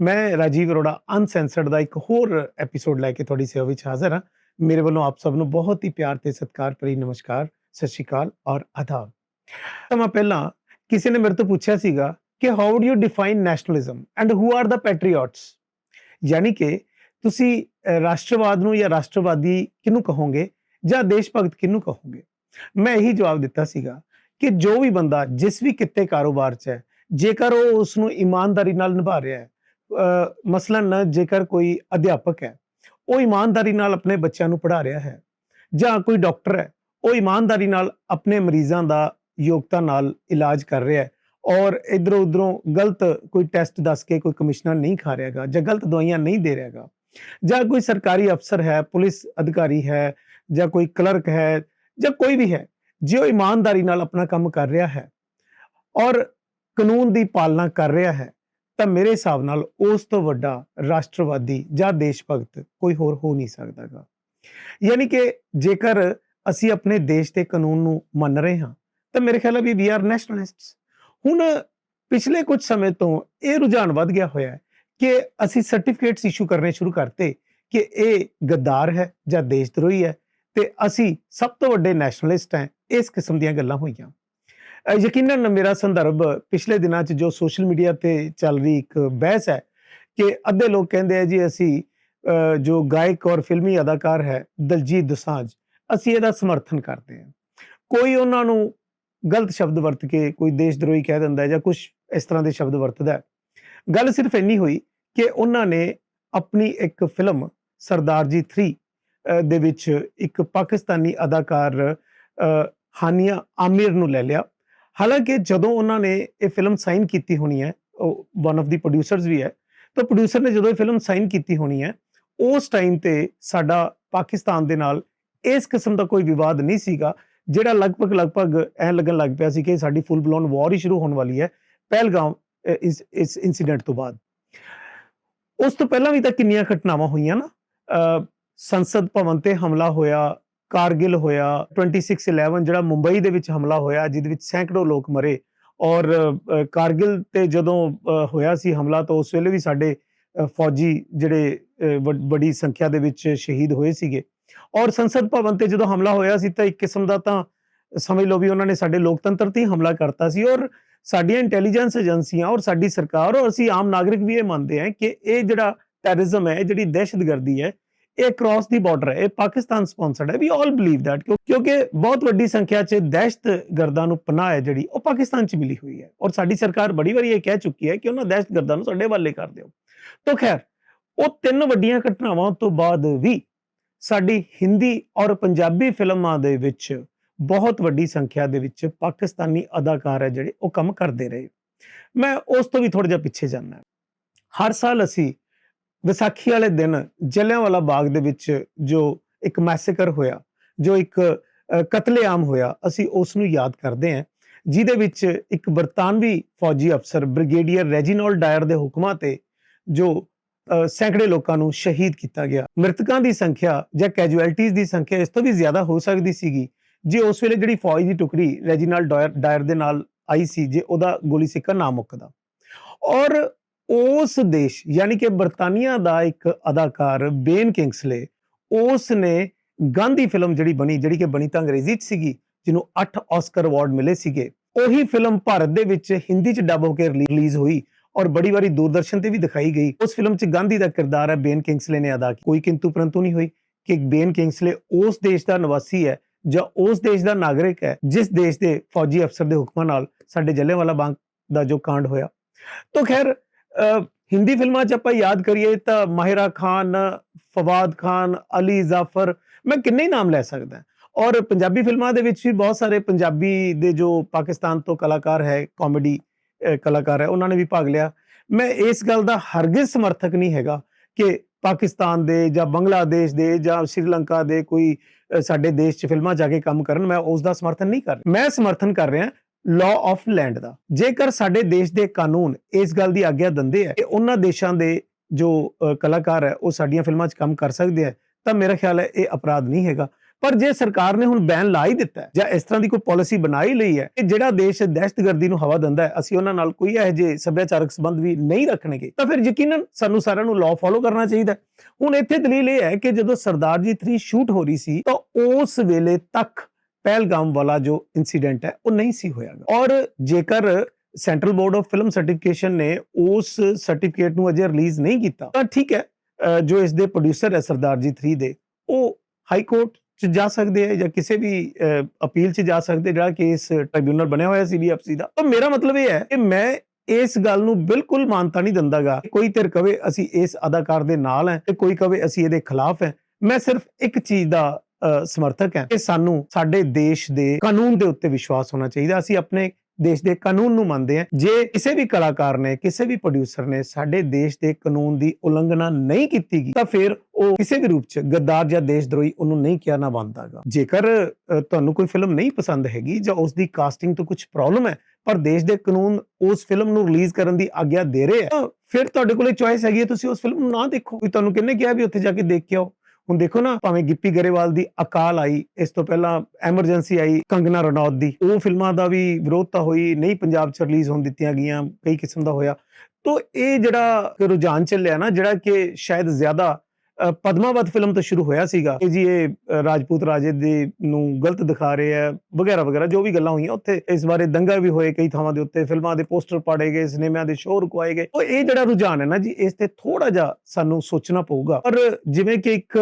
ਮੈਂ ਰਾਜੀਵ ਅਰੋੜਾ ਅਨਸੈਂਸਰਡ ਦਾ ਇੱਕ ਹੋਰ ਐਪੀਸੋਡ ਲੈ ਕੇ ਤੁਹਾਡੀ ਸੇਵਾ ਵਿੱਚ ਹਾਜ਼ਰ ਹਾਂ। ਮੇਰੇ ਵੱਲੋਂ ਆਪ ਸਭ ਨੂੰ ਬਹੁਤ ਹੀ ਪਿਆਰ ਤੇ ਸਤਿਕਾਰ, ਭਰੀ ਨਮਸਕਾਰ, ਸਤਿ ਸ਼੍ਰੀ ਅਕਾਲ ਔਰ ਆਦਾਬ। ਸਮਾਂ ਪਹਿਲਾਂ ਕਿਸੇ ਨੇ ਮੇਰੇ ਤੋਂ ਪੁੱਛਿਆ ਸੀਗਾ ਕਿ how do you define nationalism and who are the patriots ਯਾਨੀ ਕਿ ਤੁਸੀਂ ਰਾਸ਼ਟਰਵਾਦ ਨੂੰ ਜਾਂ ਰਾਸ਼ਟਰਵਾਦੀ ਕਿਹਨੂੰ ਕਹੋਗੇ ਜਾਂ ਦੇਸ਼ ਭਗਤ ਕਿਹਨੂੰ ਕਹੋਗੇ? ਮੈਂ ਇਹੀ ਜਵਾਬ ਦਿੱਤਾ ਸੀਗਾ ਕਿ ਜੋ ਵੀ ਬੰਦਾ ਜਿਸ ਵੀ ਕਿੱਤੇ ਕਾਰੋਬਾਰ 'ਚ ਹੈ ਜੇਕਰ ਉਹ ਉਸ ਨੂੰ ਇਮਾਨਦਾਰੀ ਨਾਲ ਨਿਭਾ ਰਿਹਾ ਹੈ ਮਸਲਨ ਜੇਕਰ ਕੋਈ ਅਧਿਆਪਕ ਹੈ, ਉਹ ਇਮਾਨਦਾਰੀ ਨਾਲ ਆਪਣੇ ਬੱਚਿਆਂ ਨੂੰ ਪੜ੍ਹਾ ਰਿਹਾ ਹੈ ਜਾਂ ਕੋਈ ਡਾਕਟਰ ਹੈ, ਉਹ ਇਮਾਨਦਾਰੀ ਨਾਲ ਆਪਣੇ ਮਰੀਜ਼ਾਂ ਦਾ ਯੋਗਤਾ ਨਾਲ ਇਲਾਜ ਕਰ ਰਿਹਾ ਹੈ ਔਰ ਇਧਰੋਂ ਉਧਰੋਂ ਗਲਤ ਕੋਈ ਟੈਸਟ ਦੱਸ ਕੇ ਕੋਈ ਕਮਿਸ਼ਨਰ ਨਹੀਂ ਖਾ ਰਿਹਾਗਾ ਜਾਂ ਗਲਤ ਦਵਾਈਆਂ ਨਹੀਂ ਦੇ ਰਿਹਾਗਾ ਜਾਂ ਕੋਈ ਸਰਕਾਰੀ ਅਫਸਰ ਹੈ, ਪੁਲਿਸ ਅਧਿਕਾਰੀ ਹੈ ਜਾਂ ਕੋਈ ਕਲਰਕ ਹੈ ਜਾਂ ਕੋਈ ਵੀ ਹੈ, ਜੇ ਉਹ ਇਮਾਨਦਾਰੀ ਨਾਲ ਆਪਣਾ ਕੰਮ ਕਰ ਰਿਹਾ ਹੈ ਔਰ ਕਾਨੂੰਨ ਦੀ ਪਾਲਣਾ ਕਰ ਰਿਹਾ ਹੈ, ਤਾਂ ਮੇਰੇ ਹਿਸਾਬ ਨਾਲ ਉਸ ਤੋਂ ਵੱਡਾ ਰਾਸ਼ਟਰਵਾਦੀ ਜਾਂ ਦੇਸ਼ ਭਗਤ ਕੋਈ ਹੋਰ ਹੋ ਨਹੀਂ ਸਕਦਾਗਾ। ਯਾਨੀ ਕਿ ਜੇਕਰ ਅਸੀਂ ਆਪਣੇ ਦੇਸ਼ ਦੇ ਕਾਨੂੰਨ ਨੂੰ ਮੰਨ ਰਹੇ ਹਾਂ, ਤਾਂ ਮੇਰੇ ਖਿਆਲ ਹੈ ਵੀ ਵੀ ਆਰ ਨੈਸ਼ਨਲਿਸਟਸ ਹੁਣ ਪਿਛਲੇ ਕੁਝ ਸਮੇਂ ਤੋਂ ਇਹ ਰੁਝਾਨ ਵੱਧ ਗਿਆ ਹੋਇਆ ਹੈ ਕਿ ਅਸੀਂ ਸਰਟੀਫਿਕੇਟਸ ਇਸ਼ੂ ਕਰਨੇ ਸ਼ੁਰੂ ਕਰਤੇ ਕਿ ਇਹ ਗੱਦਾਰ ਹੈ ਜਾਂ ਦੇਸ਼ ਦਰੋਹੀ ਹੈ, ਤੇ ਅਸੀਂ ਸਭ ਤੋਂ ਵੱਡੇ ਨੈਸ਼ਨਲਿਸਟ ਹਾਂ, ਇਸ ਕਿਸਮ ਦੀਆਂ ਗੱਲਾਂ ਹੋਈਆਂ। ਯਕੀਨਨ ਮੇਰਾ ਸੰਦਰਭ ਪਿਛਲੇ ਦਿਨਾਂ 'ਚ ਜੋ ਸੋਸ਼ਲ ਮੀਡੀਆ ਤੇ ਚੱਲ ਰਹੀ ਇੱਕ ਬਹਿਸ ਹੈ ਕਿ ਅੱਧੇ ਲੋਕ ਕਹਿੰਦੇ ਆ ਜੀ ਅਸੀਂ ਜੋ ਗਾਇਕ ਔਰ ਫਿਲਮੀ ਅਦਾਕਾਰ ਹੈ ਦਲਜੀਤ ਦੋਸਾਂਝ, ਅਸੀਂ ਇਹਦਾ ਸਮਰਥਨ ਕਰਦੇ ਹਾਂ। ਕੋਈ ਉਹਨਾਂ ਨੂੰ ਗਲਤ ਸ਼ਬਦ ਵਰਤ ਕੇ ਕੋਈ ਦੇਸ਼ ਦਰੋਹੀ ਕਹਿ ਦਿੰਦਾ ਹੈ ਜਾਂ ਕੁਝ ਇਸ ਤਰ੍ਹਾਂ ਦੇ ਸ਼ਬਦ ਵਰਤਦਾ ਗੱਲ ਸਿਰਫ ਇੰਨੀ ਹੋਈ ਕਿ ਉਹਨਾਂ ਨੇ ਆਪਣੀ ਇੱਕ ਫਿਲਮ ਸਰਦਾਰ ਜੀ 3 ਦੇ ਵਿੱਚ ਇੱਕ ਪਾਕਿਸਤਾਨੀ ਅਦਾਕਾਰ ਹਾਨੀਆ ਆਮਿਰ ਨੂੰ ਲੈ ਲਿਆ। ਹਾਲਾਂਕਿ ਜਦੋਂ ਉਹਨਾਂ ਨੇ ਇਹ ਫਿਲਮ ਸਾਈਨ ਕੀਤੀ ਹੋਣੀ ਹੈ, ਉਹ ਵਨ ਆਫ ਦੀ ਪ੍ਰੋਡਿਊਸਰਸ ਵੀ ਹੈ, ਤਾਂ ਪ੍ਰੋਡਿਊਸਰ ਨੇ ਜਦੋਂ ਇਹ ਫਿਲਮ ਸਾਈਨ ਕੀਤੀ ਹੋਣੀ ਹੈ, ਉਸ ਟਾਈਮ ਤੇ ਸਾਡਾ ਪਾਕਿਸਤਾਨ ਦੇ ਨਾਲ ਇਸ ਕਿਸਮ ਦਾ ਕੋਈ ਵਿਵਾਦ ਨਹੀਂ ਸੀਗਾ, ਜਿਹੜਾ ਲਗਭਗ ਲਗਭਗ ਐ ਲੱਗਣ ਲੱਗ ਪਿਆ ਸੀ ਕਿ ਸਾਡੀ ਫੁੱਲ ਬਲੋਨ ਵਾਰ ਹੀ ਸ਼ੁਰੂ ਹੋਣ ਵਾਲੀ ਹੈ, ਪਹਿਲਗਾਮ ਇਸ ਇਸ ਇਨਸੀਡੈਂਟ ਤੋਂ ਬਾਅਦ। ਉਸ ਤੋਂ ਪਹਿਲਾਂ ਵੀ ਤਾਂ ਕਿੰਨੀਆਂ ਘਟਨਾਵਾਂ ਹੋਈਆਂ ਨਾ ਸੰਸਦ ਭਵਨ ਤੇ ਹਮਲਾ ਹੋਇਆ ਕਾਰਗਿਲ ਹੋਇਆ 2611 ਜਿਹੜਾ ਮੁੰਬਈ ਦੇ ਵਿੱਚ ਹਮਲਾ ਹੋਇਆ ਜਿਹਦੇ ਵਿੱਚ ਸੈਂਕੜੋ ਲੋਕ ਮਰੇ। ਔਰ ਕਾਰਗਿਲ ਤੇ ਜਦੋਂ ਹੋਇਆ ਸੀ ਹਮਲਾ ਤਾਂ ਉਸ ਵੇਲੇ ਵੀ ਸਾਡੇ ਫੌਜੀ ਜਿਹੜੇ ਅ, ਬੜੀ ਸੰਖਿਆ ਦੇ ਵਿੱਚ ਸ਼ਹੀਦ ਹੋਏ ਸੀਗੇ। ਔਰ ਸੰਸਦ ਭਵਨ ਤੇ ਜਦੋਂ ਹਮਲਾ ਹੋਇਆ ਸੀ ਤਾਂ ਇੱਕ ਕਿਸਮ ਦਾ ਤਾਂ ਸਮਝ ਲਓ ਵੀ ਉਹਨਾਂ ਨੇ ਸਾਡੇ ਲੋਕਤੰਤਰ ਤੇ ਹਮਲਾ ਕਰਤਾ ਸੀ। ਔਰ ਸਾਡੀਆਂ ਇੰਟੈਲੀਜੈਂਸ ਏਜੰਸੀਆਂ ਔਰ ਸਾਡੀ ਸਰਕਾਰ ਔਰ ਅਸੀਂ ਆਮ ਨਾਗਰਿਕ ਵੀ ਇਹ ਮੰਨਦੇ ਹਾਂ ਕਿ ਇਹ ਜਿਹੜਾ ਟੈਰਰਿਜ਼ਮ ਹੈ ਇਹ ਜਿਹੜੀ ਦਹਿਸ਼ਤਗਰਦੀ ਹੈ ਇਹ ਕ੍ਰਾਸ ਦੀ ਬਾਰਡਰ ਹੈ, ਇਹ ਪਾਕਿਸਤਾਨ ਸਪਾਂਸਰਡ ਹੈ। ਵੀ ਆਲ ਬਲੀਵ ਥੈਟ ਕਿਉਂਕਿ ਬਹੁਤ ਵੱਡੀ ਸੰਖਿਆ 'ਚ ਦਹਿਸ਼ਤਗਰਦਾਂ ਨੂੰ ਪਨਾਹ ਹੈ ਜਿਹੜੀ, ਉਹ ਪਾਕਿਸਤਾਨ 'ਚ ਮਿਲੀ ਹੋਈ ਹੈ। ਔਰ ਸਾਡੀ ਸਰਕਾਰ ਬੜੀ ਵਾਰੀ ਇਹ ਕਹਿ ਚੁੱਕੀ ਹੈ ਕਿ ਉਹਨਾਂ ਦਹਿਸ਼ਤਗਰਦਾਂ ਨੂੰ ਸਾਡੇ ਹਵਾਲੇ ਕਰ ਦਿਓ। ਤਾਂ ਖੈਰ, ਉਹ ਤਿੰਨ ਵੱਡੀਆਂ ਘਟਨਾਵਾਂ ਤੋਂ ਬਾਅਦ ਵੀ ਸਾਡੀ ਹਿੰਦੀ ਔਰ ਪੰਜਾਬੀ ਫਿਲਮਾਂ ਦੇ ਵਿੱਚ ਬਹੁਤ ਵੱਡੀ ਸੰਖਿਆ ਦੇ ਵਿੱਚ ਪਾਕਿਸਤਾਨੀ ਅਦਾਕਾਰ ਹੈ ਜਿਹੜੇ ਉਹ ਕੰਮ ਕਰਦੇ ਰਹੇ। ਮੈਂ ਉਸ ਤੋਂ ਵੀ ਥੋੜਾ ਜਿਹਾ ਪਿੱਛੇ ਜਾਣਾ ਹਰ ਸਾਲ ਅਸੀਂ ਵਿਸਾਖੀ ਵਾਲੇ ਦਿਨ ਜਲਿਆਂਵਾਲਾ ਬਾਗ ਦੇ ਵਿੱਚ ਜੋ ਇੱਕ ਮੈਸੇਕਰ ਹੋਇਆ, ਜੋ ਇੱਕ ਕਤਲੇਆਮ ਹੋਇਆ, ਅਸੀਂ ਉਸ ਨੂੰ ਯਾਦ ਕਰਦੇ ਹਾਂ, ਜਿਹਦੇ ਵਿੱਚ ਇੱਕ ਬਰਤਾਨਵੀ ਫੌਜੀ ਅਫਸਰ ਬ੍ਰਿਗੇਡੀਅਰ ਰੈਜੀਨੋਲਡ ਡਾਇਰ ਦੇ ਹੁਕਮਾਂ ਤੇ ਜੋ ਸੈਂਕੜੇ ਲੋਕਾਂ ਨੂੰ ਸ਼ਹੀਦ ਕੀਤਾ ਗਿਆ। ਮ੍ਰਿਤਕਾਂ ਦੀ ਸੰਖਿਆ ਜਾਂ ਕੈਜੂਅਲਟੀਜ਼ ਦੀ ਸੰਖਿਆ ਇਸ ਤੋਂ ਵੀ ਜ਼ਿਆਦਾ ਹੋ ਸਕਦੀ ਸੀਗੀ, ਜੇ ਉਸ ਵੇਲੇ ਜਿਹੜੀ ਫੌਜ ਦੀ ਟੁਕੜੀ ਰੈਜੀਨੋਲਡ ਡਾਇਰ ਡਾਇਰ ਦੇ ਨਾਲ ਆਈ ਸੀ, ਜੇ ਉਹਦਾ ਗੋਲੀ ਸਿੱਕਾ ਨਾ ਮੁੱਕਦਾ। ਔਰ ਉਸ ਦੇਸ਼, ਯਾਨੀ ਕਿ ਬਰਤਾਨੀਆ ਦਾ ਇੱਕ ਅਦਾਕਾਰ ਬੇਨ ਕਿੰਗਸਲੇ ਉਸ ਨੇ ਗਾਂਧੀ ਫਿਲਮ ਜਿਹੜੀ ਬਣੀ, ਜਿਹੜੀ ਕਿ ਬਣੀ ਤਾਂ ਅੰਗਰੇਜ਼ੀ 'ਚ ਸੀਗੀ, ਜਿਹਨੂੰ 8 ਆਸਕਰ ਅਵਾਰਡ ਮਿਲੇ ਸੀਗੇ, ਉਹੀ ਫਿਲਮ ਭਾਰਤ ਦੇ ਵਿੱਚ ਹਿੰਦੀ 'ਚ ਡਬ ਹੋ ਕੇ ਰਿਲੀਜ਼ ਹੋਈ ਔਰ ਬੜੀ ਵਾਰੀ ਦੂਰਦਰਸ਼ਨ ਤੇ ਵੀ ਦਿਖਾਈ ਗਈ। ਉਸ ਫਿਲਮ 'ਚ ਗਾਂਧੀ ਦਾ ਕਿਰਦਾਰ ਹੈ, ਬੇਨ ਕਿੰਗਸਲੇ ਨੇ ਅਦਾ ਕੀਤਾ ਕੋਈ ਕਿੰਤੂ ਪਰੰਤੂ ਨਹੀਂ ਹੋਈ ਕਿ ਬੇਨ ਕਿੰਗਸਲੇ ਉਸ ਦੇਸ਼ ਦਾ ਨਿਵਾਸੀ ਹੈ ਜਾਂ ਉਸ ਦੇਸ਼ ਦਾ ਨਾਗਰਿਕ ਹੈ, ਜਿਸ ਦੇਸ਼ ਦੇ ਫੌਜੀ ਅਫਸਰ ਦੇ ਹੁਕਮਾਂ ਨਾਲ ਸਾਡੇ ਜਲਿਆਂਵਾਲਾ ਬਾਗ ਦਾ ਜੋ ਕਾਂਡ ਹੋਇਆ। ਤਾਂ ਖੈਰ ਹਿੰਦੀ ਫਿਲਮਾਂ 'ਚ ਆਪਾਂ ਯਾਦ ਕਰੀਏ ਤਾਂ ਮਾਹਿਰਾ ਖਾਨ, ਫਵਾਦ ਖਾਨ, ਅਲੀ ਜ਼ਾਫਰ, ਮੈਂ ਕਿੰਨੇ ਨਾਮ ਲੈ ਸਕਦਾ ਔਰ ਪੰਜਾਬੀ ਫਿਲਮਾਂ ਦੇ ਵਿੱਚ ਵੀ ਬਹੁਤ ਸਾਰੇ ਪੰਜਾਬੀ ਦੇ ਜੋ ਪਾਕਿਸਤਾਨ ਤੋਂ ਕਲਾਕਾਰ ਹੈ ਕਾਮੇਡੀ ਕਲਾਕਾਰ ਹੈ, ਉਹਨਾਂ ਨੇ ਵੀ ਭਾਗ ਲਿਆ। ਮੈਂ ਇਸ ਗੱਲ ਦਾ ਹਰਗਿਜ਼ ਸਮਰਥਕ ਨਹੀਂ ਹੈਗਾ ਕਿ ਪਾਕਿਸਤਾਨ ਦੇ ਜਾਂ ਬੰਗਲਾਦੇਸ਼ ਦੇ ਜਾਂ ਸ਼੍ਰੀਲੰਕਾ ਦੇ ਕੋਈ ਸਾਡੇ ਦੇਸ਼ 'ਚ ਫਿਲਮਾਂ ਜਾ ਕੇ ਕੰਮ ਕਰਨ। ਮੈਂ ਉਸ ਦਾ ਸਮਰਥਨ ਨਹੀਂ ਕਰ ਰਿਹਾ। ਮੈਂ ਸਮਰਥਨ ਕਰ ਰਿਹਾ ਲਾਅ ਆਫ ਲੈਂਡ ਦਾ। ਜੇਕਰ ਸਾਡੇ ਦੇਸ਼ ਦੇ ਕਾਨੂੰਨ ਇਸ ਗੱਲ ਦੀ ਆਗਿਆ ਦਿੰਦੇ ਆ ਕਿ ਉਹਨਾਂ ਦੇਸ਼ਾਂ ਦੇ ਜੋ ਕਲਾਕਾਰ ਹੈ, ਉਹ ਸਾਡੀਆਂ ਫਿਲਮਾਂ 'ਚ ਕੰਮ ਕਰ ਸਕਦੇ ਆ, ਤਾਂ ਮੇਰਾ ਖਿਆਲ ਹੈ ਇਹ ਅਪਰਾਧ ਨਹੀਂ ਹੈਗਾ। ਪਰ ਜੇ ਸਰਕਾਰ ਨੇ ਹੁਣ ਬੈਨ ਲਾ ਹੀ ਦਿੱਤਾ ਜਾਂ ਇਸ ਤਰ੍ਹਾਂ ਦੀ ਕੋਈ ਪਾਲਿਸੀ ਬਣਾਈ ਲਈ ਹੈ, ਕਿ ਜਿਹੜਾ ਦੇਸ਼ ਦਹਿਸ਼ਤਗਰਦੀ ਨੂੰ ਹਵਾ ਦਿੰਦਾ ਹੈ, ਅਸੀਂ ਉਹਨਾਂ ਨਾਲ ਕੋਈ ਇਹੋ ਜਿਹੇ ਸੱਭਿਆਚਾਰਕ ਸੰਬੰਧ ਵੀ ਨਹੀਂ ਰੱਖਣਗੇ, ਤਾਂ ਫਿਰ ਯਕੀਨਨ ਸਾਨੂੰ ਸਾਰਿਆਂ ਨੂੰ ਲਾਅ ਫਾਲੋ ਕਰਨਾ ਚਾਹੀਦਾ ਹੁਣ ਇੱਥੇ ਦਲੀਲ ਇਹ ਹੈ ਕਿ ਜਦੋਂ ਸਰਦਾਰ ਜੀ 3 ਸ਼ੂਟ ਹੋ ਰਹੀ ਸੀ, ਤਾਂ ਉਸ ਵੇਲੇ ਤੱਕ ਪਹਿਲਗਾਮ ਵਾਲਾ ਜੋ ਇਨਸੀਡੈਂਟ ਹੈ, ਉਹ ਨਹੀਂ ਸੀ ਹੋਇਆਗਾ। ਔਰ ਜੇਕਰ central board of film certification ਨੇ ਉਸ ਸਰਟੀਫਿਕੇਟ ਨੂੰ ਅਜੇ ਰਿਲੀਜ਼ ਨਹੀਂ ਕੀਤਾ, ਤਾਂ ਠੀਕ ਹੈ ਜੋ ਇਸ ਦੇ ਪ੍ਰੋਡਿਊਸਰ ਹੈ ਸਰਦਾਰ ਜੀ 3 ਦੇ, ਉਹ ਹਾਈ ਕੋਰਟ ਚ ਜਾ ਸਕਦੇ ਆ ਜਾਂ ਕਿਸੇ ਵੀ ਅਪੀਲ ਚ ਜਾ ਸਕਦੇ, ਜਿਹੜਾ ਕੇਸ ਟ੍ਰਿਬਿਊਨਲ ਬਣਿਆ ਹੋਇਆ ਸੀ ਸੀਬੀਐਫਸੀ ਦਾ। ਤਾਂ ਮੇਰਾ ਮਤਲਬ ਇਹ ਹੈ ਕਿ ਮੈਂ ਇਸ ਗੱਲ ਨੂੰ ਬਿਲਕੁਲ ਮਾਨਤਾ ਨਹੀਂ ਦਿੰਦਾਗਾ ਕੋਈ ਧਿਰ ਕਵੇ ਅਸੀਂ ਇਸ ਅਦਾਕਾਰ ਦੇ ਨਾਲ ਹੈ ਤੇ ਕੋਈ ਕਵੇ ਅਸੀਂ ਇਹਦੇ ਖਿਲਾਫ ਹੈ। ਮੈਂ ਸਿਰਫ ਇੱਕ ਚੀਜ਼ ਦਾ ਸਮਰਥਕ ਹੈ। ਕਿ ਸਾਨੂੰ ਸਾਡੇ ਦੇਸ਼ ਦੇ ਕਾਨੂੰਨ ਦੇ ਉੱਤੇ ਵਿਸ਼ਵਾਸ ਹੋਣਾ ਚਾਹੀਦਾ। ਅਸੀਂ ਆਪਣੇ ਦੇਸ਼ ਦੇ ਕਾਨੂੰਨ ਨੂੰ ਮੰਨਦੇ ਹਾਂ। ਜੇ ਕਿਸੇ ਵੀ ਕਲਾਕਾਰ ਨੇ, ਕਿਸੇ ਵੀ ਪ੍ਰੋਡਿਊਸਰ ਨੇ ਸਾਡੇ ਦੇਸ਼ ਦੇ ਕਾਨੂੰਨ ਦੀ ਉਲੰਘਣਾ ਨਹੀਂ ਕੀਤੀ ਤਾਂ ਫਿਰ ਉਹ ਕਿਸੇ ਵੀ ਰੂਪ ਚ ਗੱਦਾਰ ਜਾਂ ਦੇਸ਼ਦਰੋਹੀ ਉਹਨੂੰ ਨਹੀਂ ਕਿਹਾ ਨਾ ਬੰਦਾਗਾ ਜੇਕਰ ਤੁਹਾਨੂੰ ਕੋਈ ਫਿਲਮ ਨਹੀਂ ਪਸੰਦ ਹੈਗੀ ਜਾਂ ਉਸ ਦੀ ਕਾਸਟਿੰਗ ਤੋਂ ਕੁਝ ਪ੍ਰੋਬਲਮ ਹੈ, ਪਰ ਦੇਸ਼ ਦੇ ਕਾਨੂੰਨ ਉਸ ਫਿਲਮ ਨੂੰ ਰਿਲੀਜ਼ ਕਰਨ ਦੀ ਆਗਿਆ ਦੇ ਰਹੇ ਹੈ, ਤਾਂ ਫਿਰ ਤੁਹਾਡੇ ਕੋਲੇ ਚੁਆਇਸ ਹੈਗੀ ਹੈ, ਤੁਸੀਂ ਉਸ ਫਿਲਮ ਨੂੰ ਨਾ ਦੇਖੋ। ਕੋਈ ਤੁਹਾਨੂੰ ਕਿਹਨੇ ਕਿਹਾ ਵੀ ਉੱਥੇ ਜਾ ਕੇ ਦੇਖ ਕੇ ਆਓ ਹੁਣ ਦੇਖੋ ਨਾ, ਭਾਵੇਂ ਗਿੱਪੀ ਗਰੇਵਾਲ ਦੀ ਅਕਾਲ ਆਈ, ਇਸ ਤੋਂ ਪਹਿਲਾਂ ਐਮਰਜੈਂਸੀ ਆਈ ਕੰਗਨਾ ਰਣੌਤ ਦੀ। ਉਹ ਫਿਲਮਾਂ ਦਾ ਵੀ ਵਿਰੋਧ ਤਾਂ ਹੋਈ, ਨਹੀਂ ਪੰਜਾਬ 'ਚ ਰਿਲੀਜ਼ ਹੋਣ ਦਿੱਤੀਆਂ ਗਈਆਂ, ਕਈ ਕਿਸਮ ਦਾ ਹੋਇਆ। ਤੋ ਇਹ ਜਿਹੜਾ ਰੁਝਾਨ ਚੱਲਿਆ ਨਾ, ਜਿਹੜਾ ਕਿ ਸ਼ਾਇਦ ਜ਼ਿਆਦਾ ਪਦਮਾਵਤ ਫਿਲਮ ਤੋਂ ਸ਼ੁਰੂ ਹੋਇਆ ਸੀਗਾ। ਕਿ ਜੀ ਇਹ ਰਾਜਪੂਤ ਰਾਜੇ ਦੇ ਨੂੰ ਗਲਤ ਦਿਖਾ ਰਹੇ ਆ, ਵਗੈਰਾ ਵਗੈਰਾ, ਜੋ ਵੀ ਗੱਲਾਂ ਹੋਈਆਂ ਉੱਥੇ। ਇਸ ਬਾਰੇ ਦੰਗਾ ਵੀ ਹੋਏ ਕਈ ਥਾਵਾਂ ਦੇ ਉੱਤੇ, ਫਿਲਮਾਂ ਦੇ ਪੋਸਟਰ ਪਾੜੇ ਗਏ, ਸਿਨੇਮਿਆਂ ਦੇ ਸ਼ੋਅ ਰੁਕਵਾਏ ਗਏ। ਉਹ ਇਹ ਜਿਹੜਾ ਰੁਝਾਨ ਹੈ ਨਾ ਜੀ, ਇਸ ਤੇ ਥੋੜਾ ਜਿਹਾ ਸਾਨੂੰ ਸੋਚਣਾ ਪਊਗਾ। ਪਰ ਜਿਵੇਂ ਕਿ ਇੱਕ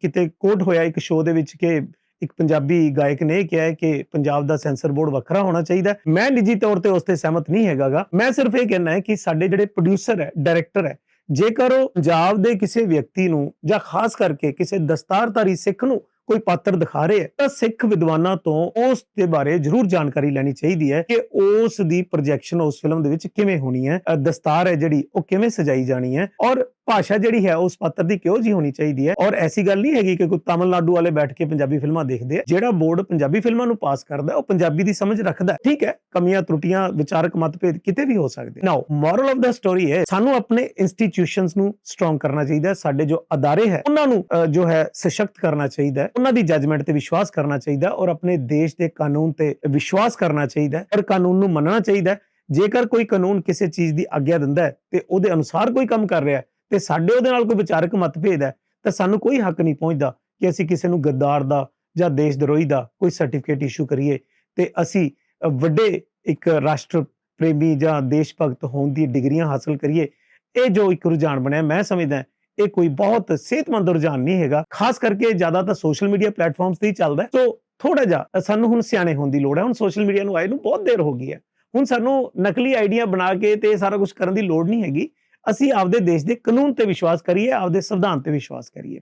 ਕਿਤੇ ਕੋਟ ਹੋਇਆ ਇੱਕ ਸ਼ੋਅ ਦੇ ਵਿੱਚ ਕਿ ਇੱਕ ਪੰਜਾਬੀ ਗਾਇਕ ਨੇ ਇਹ ਕਿਹਾ ਕਿ ਪੰਜਾਬ ਦਾ ਸੈਂਸਰ ਬੋਰਡ ਵੱਖਰਾ ਹੋਣਾ ਚਾਹੀਦਾ ਮੈਂ ਨਿੱਜੀ ਤੌਰ ਤੇ ਉਸ ਤੇ ਸਹਿਮਤ ਨਹੀਂ ਹੈਗਾਗਾ। ਮੈਂ ਸਿਰਫ ਇਹ ਕਹਿਣਾ ਹੈ ਕਿ ਸਾਡੇ ਜਿਹੜੇ ਪ੍ਰੋਡਿਊਸਰ ਹੈ ਡਾਇਰੈਕਟਰ ਹੈ ਜੇਕਰ ਉਹ ਪੰਜਾਬ ਦੇ ਕਿਸੇ ਵਿਅਕਤੀ ਨੂੰ ਜਾਂ ਖਾਸ ਕਰਕੇ ਕਿਸੇ ਦਸਤਾਰਧਾਰੀ ਸਿੱਖ ਨੂੰ ਕੋਈ ਪਾਤਰ ਦਿਖਾ ਰਹੇ ਹੈ, ਤਾਂ ਸਿੱਖ ਵਿਦਵਾਨਾਂ ਤੋਂ ਉਸ ਦੇ ਬਾਰੇ ਜ਼ਰੂਰ ਜਾਣਕਾਰੀ ਲੈਣੀ ਚਾਹੀਦੀ ਹੈ ਕਿ ਉਸ ਦੀ ਪ੍ਰੋਜੈਕਸ਼ਨ ਉਸ ਫਿਲਮ ਦੇ ਵਿੱਚ ਕਿਵੇਂ ਹੋਣੀ ਹੈ ਦਸਤਾਰ ਹੈ ਜਿਹੜੀ, ਉਹ ਕਿਵੇਂ ਸਜਾਈ ਜਾਣੀ ਹੈ ਔਰ ਭਾਸ਼ਾ ਜਿਹੜੀ ਹੈ, ਉਸ ਪਾਤਰ ਦੀ ਕਿਉਂ ਜੀ ਹੋਣੀ ਚਾਹੀਦੀ ਹੈ? ਔਰ ਐਸੀ ਗੱਲ ਨਹੀਂ ਹੈਗੀ ਕਿ ਕੋਈ ਤਾਮਿਲਨਾਡੂ ਵਾਲੇ ਬੈਠ ਕੇ ਪੰਜਾਬੀ ਫਿਲਮਾਂ ਦੇਖਦੇ ਆ, ਜਿਹੜਾ ਬੋਰਡ ਪੰਜਾਬੀ ਫਿਲਮਾਂ ਨੂੰ ਪਾਸ ਕਰਦਾ, ਉਹ ਪੰਜਾਬੀ ਦੀ ਸਮਝ ਰੱਖਦਾ ਠੀਕ ਹੈ, ਕਮੀਆਂ, ਤਰੁੱਟੀਆਂ, ਵਿਚਾਰਕ ਮਤਭੇਦ ਕਿਤੇ ਵੀ ਹੋ ਸਕਦੇ। Now moral of the story ਹੈ ਸਾਨੂੰ ਆਪਣੇ ਇੰਸਟੀਟਿਊਸ਼ਨਸ ਨੂੰ ਸਟਰੋਂਗ ਕਰਨਾ ਚਾਹੀਦਾ ਹੈ, ਸਾਡੇ ਜੋ ਅਦਾਰੇ ਹੈ, ਉਹਨਾਂ ਨੂੰ ਜੋ ਹੈ, ਸਸ਼ਕਤ ਕਰਨਾ ਚਾਹੀਦਾ ਹੈ, ਉਹਨਾਂ ਦੀ ਜੱਜਮੈਂਟ ਤੇ ਵਿਸ਼ਵਾਸ ਕਰਨਾ ਚਾਹੀਦਾ ਔਰ ਆਪਣੇ ਦੇਸ਼ ਦੇ ਕਾਨੂੰਨ ਤੇ ਵਿਸ਼ਵਾਸ ਕਰਨਾ ਚਾਹੀਦਾ ਹੈ ਔਰ ਕਾਨੂੰਨ ਨੂੰ ਮੰਨਣਾ ਚਾਹੀਦਾ ਹੈ। ਜੇਕਰ ਕੋਈ ਕਾਨੂੰਨ ਕਿਸੇ ਚੀਜ਼ ਦੀ ਆਗਿਆ ਦਿੰਦਾ ਹੈ ਤੇ ਉਹਦੇ ਅਨੁਸਾਰ ਕੋਈ ਕੰਮ ਕਰ ਰਿਹਾ ਹੈ ਤੇ ਸਾਡੇ ਉਹਦੇ ਨਾਲ ਕੋਈ ਵਿਚਾਰਕ ਮਤਭੇਦ ਹੈ, ਤਾਂ ਸਾਨੂੰ ਕੋਈ ਹੱਕ ਨਹੀਂ ਪਹੁੰਚਦਾ ਕਿ ਅਸੀਂ ਕਿਸੇ ਨੂੰ ਗੱਦਾਰ ਦਾ ਜਾਂ ਦੇਸ਼ ਦਰੋਹੀ ਦਾ ਕੋਈ ਸਰਟੀਫਿਕੇਟ ਇਸ਼ੂ ਕਰੀਏ ਤੇ ਅਸੀਂ ਵੱਡੇ ਇੱਕ ਰਾਸ਼ਟਰ ਪ੍ਰੇਮੀ ਜਾਂ ਦੇਸ਼ ਭਗਤ ਹੋਣ ਦੀ ਡਿਗਰੀਆਂ ਹਾਸਲ ਕਰੀਏ। ਇਹ ਜੋ ਇੱਕ ਰੁਝਾਨ ਬਣਿਆ, ਮੈਂ ਸਮਝਦਾ ਇਹ ਕੋਈ ਬਹੁਤ ਸਿਹਤਮੰਦ ਰੁਝਾਨ ਨਹੀਂ ਹੈਗਾ। ਖਾਸ ਕਰਕੇ ਜ਼ਿਆਦਾ ਤਾਂ ਸੋਸ਼ਲ ਮੀਡੀਆ ਪਲੇਟਫਾਰਮਸ ਤੇ ਹੀ ਚੱਲਦਾ ਸੋ ਥੋੜਾ ਜਿਹਾ ਸਾਨੂੰ ਹੁਣ ਸਿਆਣੇ ਹੋਣ ਦੀ ਲੋੜ ਹੈ। ਹੁਣ ਸੋਸ਼ਲ ਮੀਡੀਆ ਨੂੰ ਆਏ ਨੂੰ ਬਹੁਤ ਦੇਰ ਹੋ ਗਈ ਹੈ। ਹੁਣ ਸਾਨੂੰ ਨਕਲੀ ਆਈਡੀਆਂ ਬਣਾ ਕੇ ਤੇ ਇਹ ਸਾਰਾ ਕੁਝ ਕਰਨ ਦੀ ਲੋੜ ਨਹੀਂ ਹੈਗੀ। ਅਸੀਂ ਆਪਦੇ ਦੇਸ਼ ਦੇ ਕਾਨੂੰਨ ਤੇ ਵਿਸ਼ਵਾਸ ਕਰੀਏ, ਆਪਦੇ ਸੰਵਿਧਾਨ ਤੇ ਵਿਸ਼ਵਾਸ ਕਰੀਏ।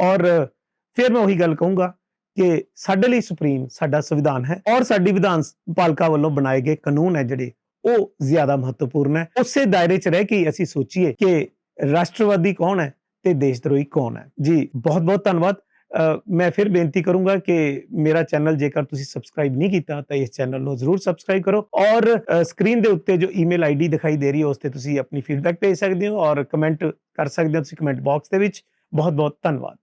ਔਰ ਫਿਰ ਮੈਂ ਉਹੀ ਗੱਲ ਕਹੂੰਗਾ ਕਿ ਸਾਡੇ ਲਈ ਸੁਪਰੀਮ ਸਾਡਾ ਸੰਵਿਧਾਨ ਹੈ ਔਰ ਸਾਡੀ ਵਿਧਾਨ ਪਾਲਿਕਾ ਵੱਲੋਂ ਬਣਾਏ ਗਏ ਕਾਨੂੰਨ ਹੈ ਜਿਹੜੇ ਉਹ ਜ਼ਿਆਦਾ ਮਹੱਤਵਪੂਰਨ ਹੈ। ਉਸੇ ਦਾਇਰੇ 'ਚ ਰਹਿ ਕੇ ਅਸੀਂ ਸੋਚੀਏ ਕਿ ਰਾਸ਼ਟਰਵਾਦੀ ਕੌਣ ਹੈ ਤੇ ਦੇਸ਼ਦਰੋਹੀ ਕੌਣ ਹੈ। ਜੀ ਬਹੁਤ ਬਹੁਤ ਧੰਨਵਾਦ। ਮੈਂ ਫਿਰ ਬੇਨਤੀ ਕਰੂੰਗਾ ਕਿ ਮੇਰਾ ਚੈਨਲ ਜੇਕਰ ਤੁਸੀਂ ਸਬਸਕ੍ਰਾਈਬ ਨਹੀਂ ਕੀਤਾ, ਤਾਂ ਇਸ ਚੈਨਲ ਨੂੰ ਜ਼ਰੂਰ ਸਬਸਕ੍ਰਾਈਬ ਕਰੋ ਔਰ ਸਕਰੀਨ ਦੇ ਉੱਤੇ ਜੋ ਈਮੇਲ ਆਈਡੀ ਦਿਖਾਈ ਦੇ ਰਹੀ ਹੈ, ਉਸ ਤੇ ਤੁਸੀਂ ਆਪਣੀ ਫੀਡਬੈਕ ਭੇਜ ਸਕਦੇ ਹੋ ਔਰ ਕਮੈਂਟ ਕਰ ਸਕਦੇ ਹੋ ਤੁਸੀਂ ਕਮੈਂਟ ਬਾਕਸ ਦੇ ਵਿੱਚ। ਬਹੁਤ ਬਹੁਤ ਧੰਨਵਾਦ।